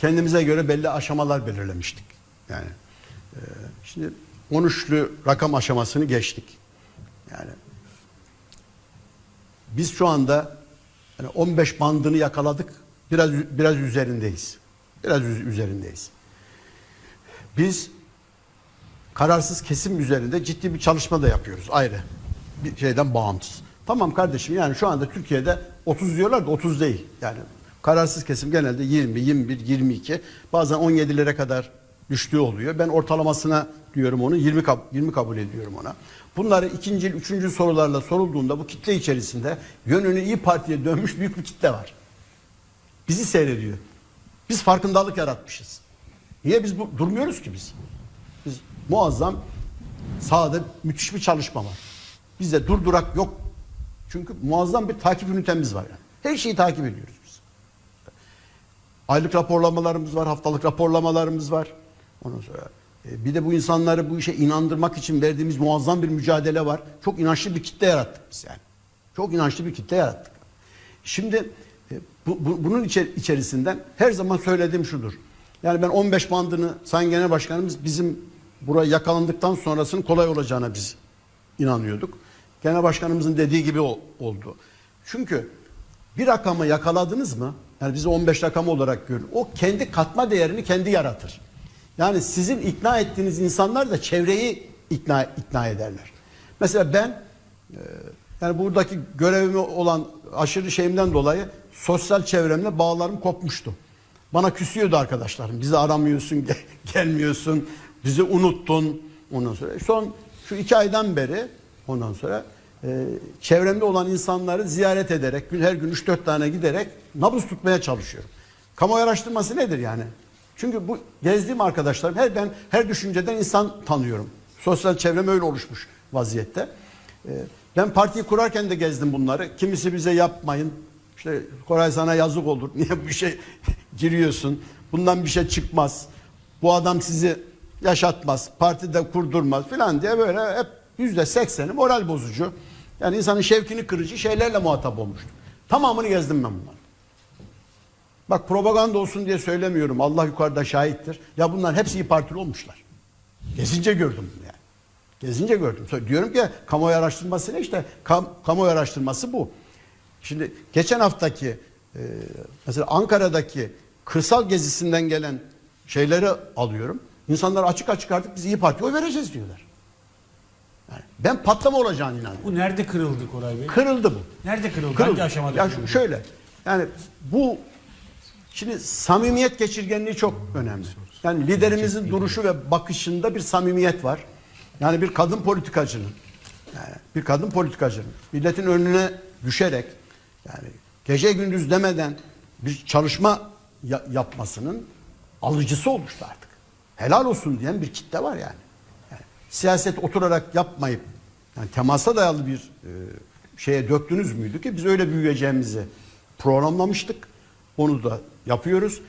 kendimize göre belli aşamalar belirlemiştik. Yani e, şimdi 13'lü rakam aşamasını geçtik. Yani biz şu anda yani 15 bandını yakaladık. Biraz biraz üzerindeyiz. Biraz üz- üzerindeyiz. Biz kararsız kesim üzerinde ciddi bir çalışma da yapıyoruz ayrı. Bir şeyden bağımsız. Tamam kardeşim yani şu anda Türkiye'de 30 diyorlar da 30 değil. Yani kararsız kesim genelde 20, 21, 22 bazen 17'lere kadar düştüğü oluyor. Ben ortalamasına diyorum onu 20, kab- 20 kabul ediyorum ona. Bunları ikinci, üçüncü sorularla sorulduğunda bu kitle içerisinde yönünü iyi Parti'ye dönmüş büyük bir kitle var. Bizi seyrediyor. Biz farkındalık yaratmışız. Niye biz bu, durmuyoruz ki biz? Biz muazzam sahada müthiş bir çalışma var. Bizde durdurak yok. Çünkü muazzam bir takip ünitemiz var yani. Her şeyi takip ediyoruz. Aylık raporlamalarımız var, haftalık raporlamalarımız var. Ondan sonra e, bir de bu insanları bu işe inandırmak için verdiğimiz muazzam bir mücadele var. Çok inançlı bir kitle yarattık biz yani. Çok inançlı bir kitle yarattık. Şimdi e, bu, bu- bunun içer- içerisinden her zaman söylediğim şudur. Yani ben 15 bandını Sayın Genel Başkanımız bizim buraya yakalandıktan sonrasının kolay olacağına biz inanıyorduk. Genel Başkanımızın dediği gibi oldu. Çünkü bir rakamı yakaladınız mı? Yani bizi 15 rakamı olarak görün. O kendi katma değerini kendi yaratır. Yani sizin ikna ettiğiniz insanlar da çevreyi ikna ikna ederler. Mesela ben e, yani buradaki görevime olan aşırı şeyimden dolayı sosyal çevremle bağlarım kopmuştu. Bana küsüyordu arkadaşlarım. Bizi aramıyorsun, gel- gelmiyorsun, bizi unuttun. Ondan sonra son şu iki aydan beri ondan sonra e, çevremde olan insanları ziyaret ederek gün her gün 3-4 tane giderek nabız tutmaya çalışıyorum. Kamuoyu araştırması nedir yani? Çünkü bu gezdiğim arkadaşlarım her ben her düşünceden insan tanıyorum. Sosyal çevrem öyle oluşmuş vaziyette. Ee, ben partiyi kurarken de gezdim bunları. Kimisi bize yapmayın. İşte Koray sana yazık olur. Niye bir şey giriyorsun? Bundan bir şey çıkmaz. Bu adam sizi yaşatmaz. Partide kurdurmaz filan diye böyle hep yüzde sekseni moral bozucu. Yani insanın şevkini kırıcı şeylerle muhatap olmuştum. Tamamını gezdim ben bunları. Bak propaganda olsun diye söylemiyorum. Allah yukarıda şahittir. Ya bunlar hepsi iyi partili olmuşlar. Gezince gördüm bunu yani. Gezince gördüm. Diyorum ki kamuoyu araştırması ne işte kam, kamuoyu araştırması bu. Şimdi geçen haftaki e, mesela Ankara'daki kırsal gezisinden gelen şeyleri alıyorum. İnsanlar açık açık artık biz iyi Parti'ye oy vereceğiz diyorlar. Yani ben patlama olacağını inanıyorum. Bu nerede kırıldı Koray Bey? Kırıldı bu. Nerede kırıldı? Kırıldı. Hangi aşamada Ya kırıldı? şöyle yani bu şimdi samimiyet geçirgenliği çok önemli. Yani liderimizin duruşu ve bakışında bir samimiyet var. Yani bir kadın politikacının yani bir kadın politikacının milletin önüne düşerek yani gece gündüz demeden bir çalışma ya- yapmasının alıcısı oluştu artık. Helal olsun diyen bir kitle var yani siyaset oturarak yapmayıp yani temasa dayalı bir e, şeye döktünüz müydü ki biz öyle büyüyeceğimizi programlamıştık. Onu da yapıyoruz.